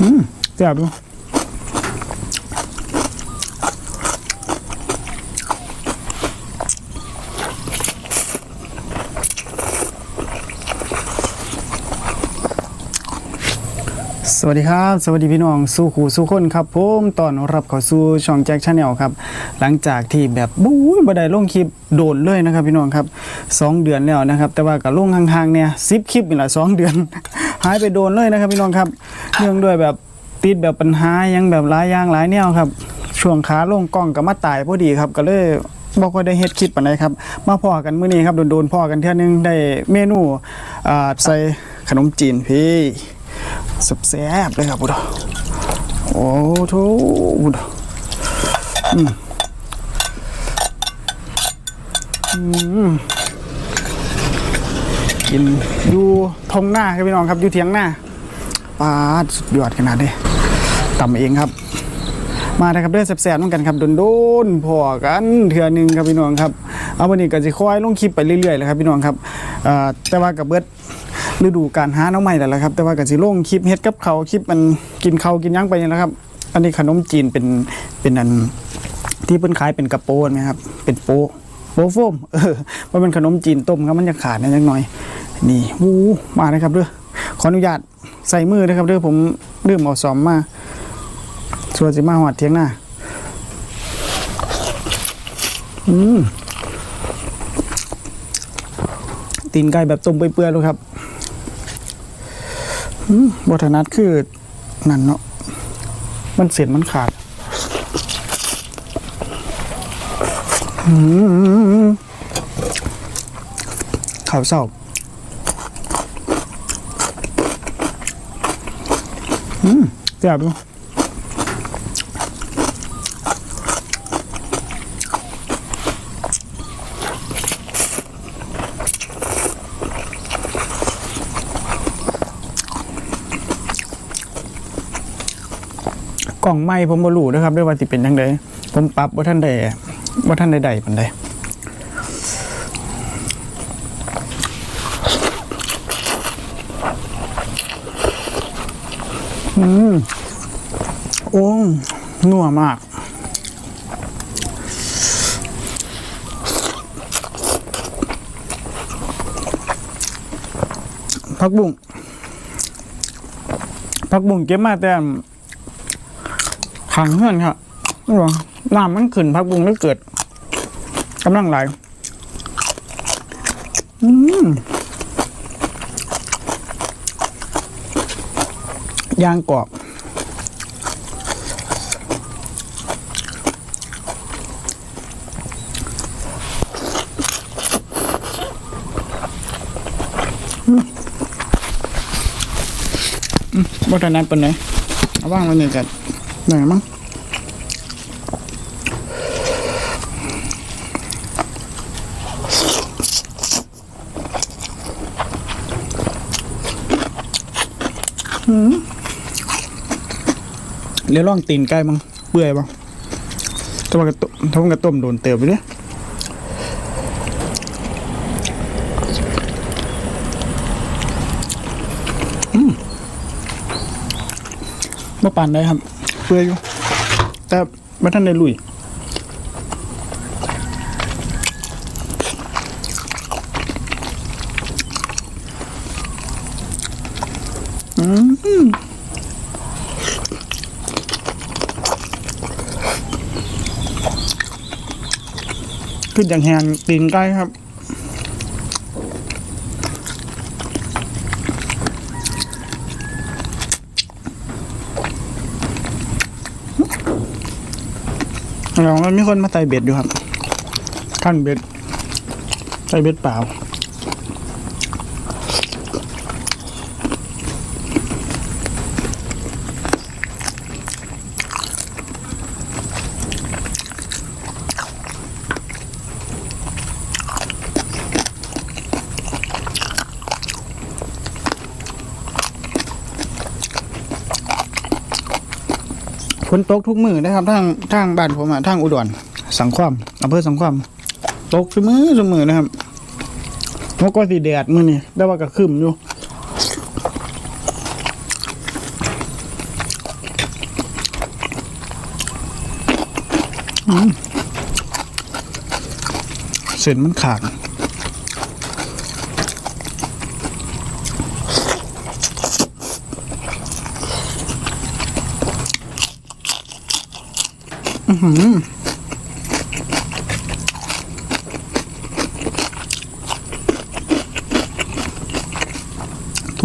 อืมแซ่บอยู่สวัสดีครับ สวัสดีพี่น้องสู้ขู่สู้คนครับผมตอนรับเข้าสู่ช่องแจ็คชาแนลครับ หลังจากที่แบบบู๊ยบ่ได้ลงคลิปโดนเลยนะครับพี่น้องครับสองเดือนแล้วนะครับ แต่ว่ากับลงห่างๆเนี่ยสิบคลิปนี่แหละสองเดือน หายไปโดนเลยนะครับพี่น้องครับเนื่องด้วยแบบติดแบบปัญหายังแบบหลายอย่างหลายแนวครับ ช่วงขาลงกล้องก็มาตายพอดีครับ ก็เลยบอกว่าได้เฮ็ดคลิปปานใดครับ มาพ่อกันมื้อนี้ครับโดนๆพ่อกันเท่ยนึงได้เมนูอ่าใส่ขนมจีนพี่สุดแซ่บเลยครับพุทธโอ้โถพุทธอืมอืม กินอยู่ทงหน้าครับพี่น้องครับอยู่เทียงหน้าปลาดสุดยอดขนาดนี้ต่ำเองครับ มาเลยครับเด้อแซ่บๆเหมือนกันครับโดนๆพอกันเถื่อนึงครับพี่น้องครับเอาวันนี้ก็จะค่อยลงคลิปไปเรื่อยๆเลยครับพี่น้องครับแต่ว่ากับเบิดฤดูการหาน้องใหม่แล้วละครับ แต่ว่าก็สิลงคลิปเฮ็ดกับเขาคลิปมันกินเขากินยังไปนี่แหละครับ อันนี้ขนมจีนเป็นเป็นอันที่เพิ่นขายเป็นกระโปนนะครับเป็นโป๊ โปโฟมเออมันเป็นขนมจีนต้มครับมันจะขาดนิดหน่อย นี่วู้มาเลยครับเด้อขออนุญาตใส่มือนะครับเด้อผมลืมเอาซอมมาส่วนสิมาหอดเทียงหน้าอืมตีนไก่แบบต้มเปื่อยๆเลยครับอืมบทนัดคือนั่นเนาะมันเสียนมันขาดอืม ข่าวเศร้าอืมแซ่บดูกล่องไม้ผมบ่รู้นะครับด้วยว่าสิเป็นยังไงผมปรับว่าท่านใด ว่าท่านใดใดปันใดอืมโอ้นัวมาก พักบุ้งพักบุ้งเก็บมาแต่ขังเพื่อนครับนี่หรอ น้ำมันขึ้นพักบุงแล้วเกิดกำลังไหลอืมยางกรอบบ่ทันนั้นเป็นไหนเอาว่างไว้นี่กันไหนมั้ง เดี๋ยวลองตีนไก่มั้งเปื่อยบ้างถ้ามันกระต้มถ้ามันกระต้มโดนเติบไปเนี่ยอืมมาปั่นได้ครับ เปื่อยอยู่ แต่ไม่ทันได้ลุย ขึ้นอย่างแหงตีนไก่ครับลองแล้วมีคนมาไต่เบ็ดอยู่ครับขั้นเบ็ดไต่เบ็ดเปล่า นตกทุกมือนะครับทางทางบ้านผมอะทางอุดรสังความอำเภอสังความตกทุกมือทุกมือนะครับเมันก็สีแดดมือนี่ได้ว่ากระขึ้นอยู่เส้นมันขาด ต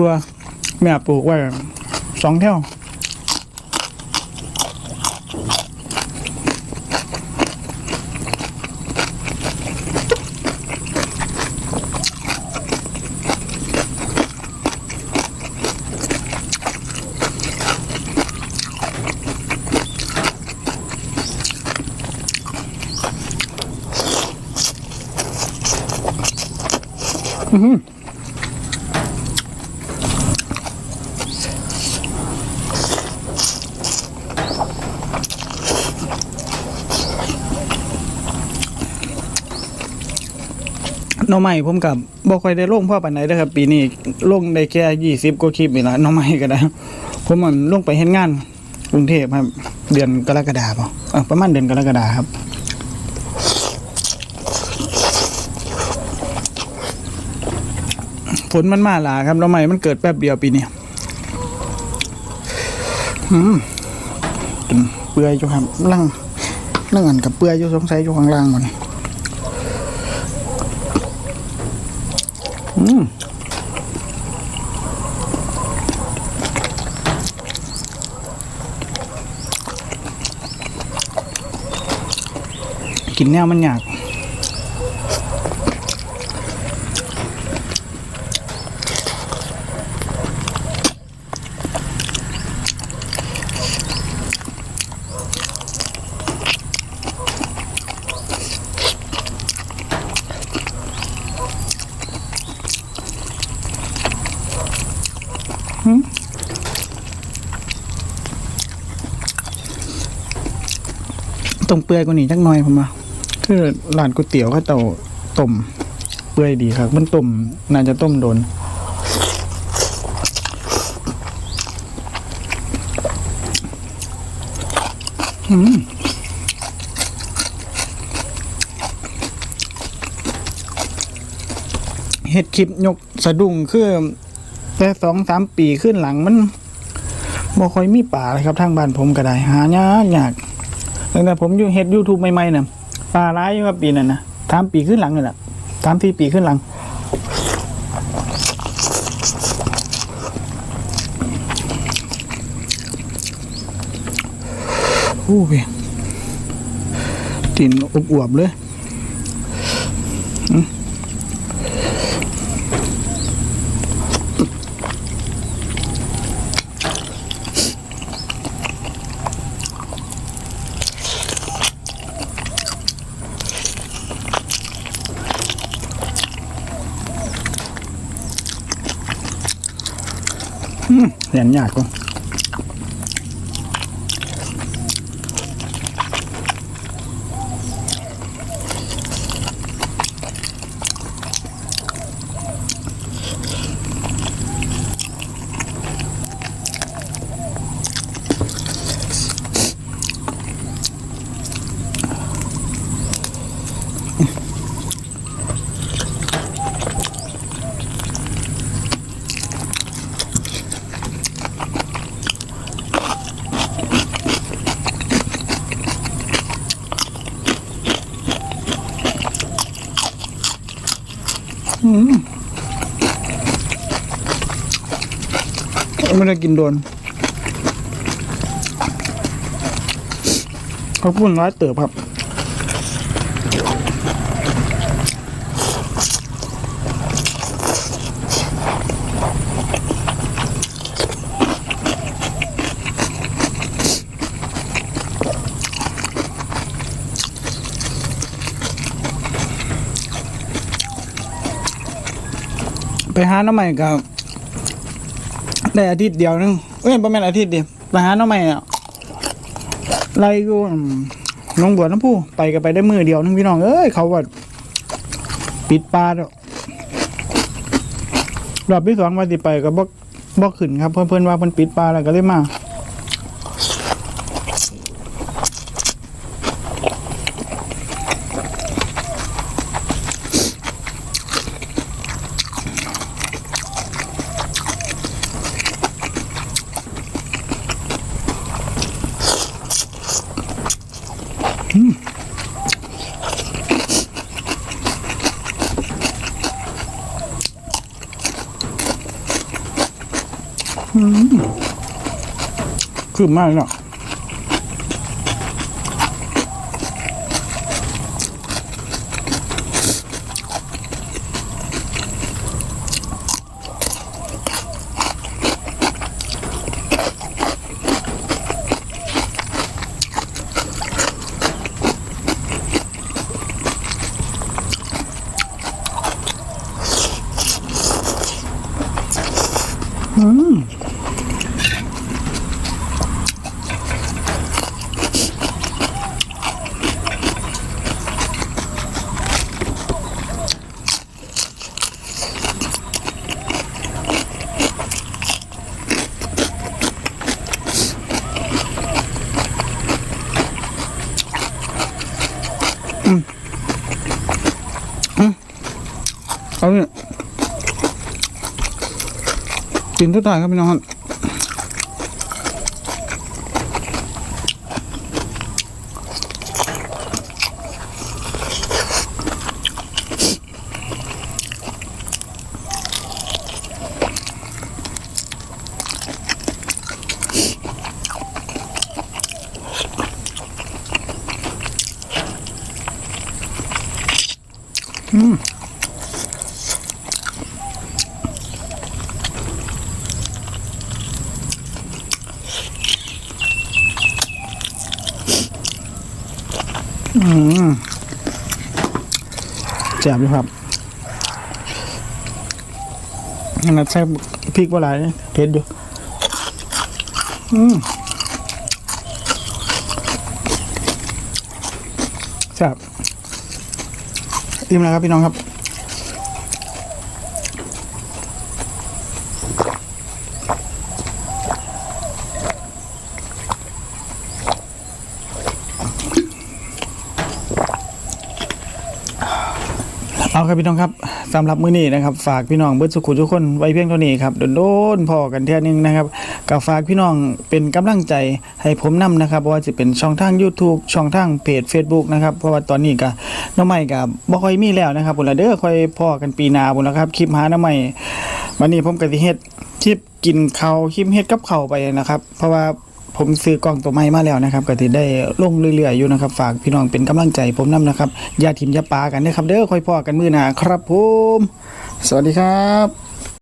ัวแม่ปลูกไว้สองเท่า น้องใหม่ผมกับบ่ค่อยได้ลงพ่อปานใดเด้ครับ ปีนี้ลงได้แค่ยี่สิบกว่าคลิปนี่ละน้องใหม่ก็ได้ ผมมันลงไปเฮ็ดงานกรุงเทพครับ เดือนกรกฎาคมประมาณเดือนกรกฎาคมครับ ฝนมันมาหลาครับหน้องใหม่มันเกิดแป๊บเดียวปีนี้อืมเปื่อยอยู่ครับล่างนั่งอันกับเปื่อยอยู่สงสัยอยู่ข้างล่างมันอืมกินแนวมันยาก ตรงเปื่อยกว่านี้จักหน่อยผมว่าคือร้านก๋วยเตี๋ยวเขาเตาต้มเปื่อยดีครับ มันต้มน่าจะต้มโดนอืมเฮ็ดคลิปยกสะดุ้งคือแต่สองสามปีขึ้นหลังมันบ่ค่อยมีป่าเลยครับทางบ้านผมก็ได้ หายากยาก ตั้งแต่ผมอยู่เฮ็ดยูทูบใหม่ๆเนี่ยปลาร้ายอยู่ครับปีนั้นนะสามปีขึ้นหลังเลยแหละสามสี่ปีขึ้นหลัง โอ้เว้ยกลิ่นอบอวบเลยอืม เรียนยากก ไม่ได้กินโดนเขาพูดร้ายเติบครับ ไปหาน้ำใหม่กับได้อาทิตย์เดียวนึงเอ้ยประมาณอาทิตย์เดียวไปหาน้องใหม่อะไรกูน้องบัวน้องผู้ไปกันไปได้มือเดียวนึงพี่น้องเอ้ยเขาว่าปิดปลาดอกรอบที่สองว่าสิไปก็บ่บ่ขึ้นครับ เพื่อนเพื่อนว่าเพิ่นปิดปลาแล้วก็เลยมา คือมากเนาะเอาเนี่ย กินทุกทานครับพี่น้อง แจ่บอยู่ครับขนาดใส่พริกว่าไรเผ็ดอยู่อืมแซ่บอิ่มแล้วครับพี่น้องครับ เอาครับพี่น้องครับสำหรับมื้อนี้นะครับฝากพี่น้องเบิดสุขุทุกคนไว้เพียงเท่านี้ครับโดนๆพอกันเท่ยนึงนะครับก็ฝากพี่น้องเป็นกำลังใจให้ผมนํนะครับว่าจะเป็นช่องทาง YouTube ช่องทางเพจ Facebook นะครับเพราะว่าตอนนี้ก็น้องใหม่ก็บ่ค่อยมีแล้วนะครับบุญละเด้อค่อยพอกันปีหน้าบุญละครับคลิปหาน้องใหม่วันนี้ผมก็สิเฮ็ดคลิปกินเขาคลิปเฮ็ดกับเขาไปนะครับ เพราะว่า ผมซื้อกล้องตัวใหม่มาแล้วนะครับก็จะได้ลงเรื่อยๆอยู่นะครับ ฝากพี่น้องเป็นกำลังใจผมนํนะครับอย่าทิมอย่าปากันนะครับเด้อค่อยพอกันมือหนาครับผม สวัสดีครับ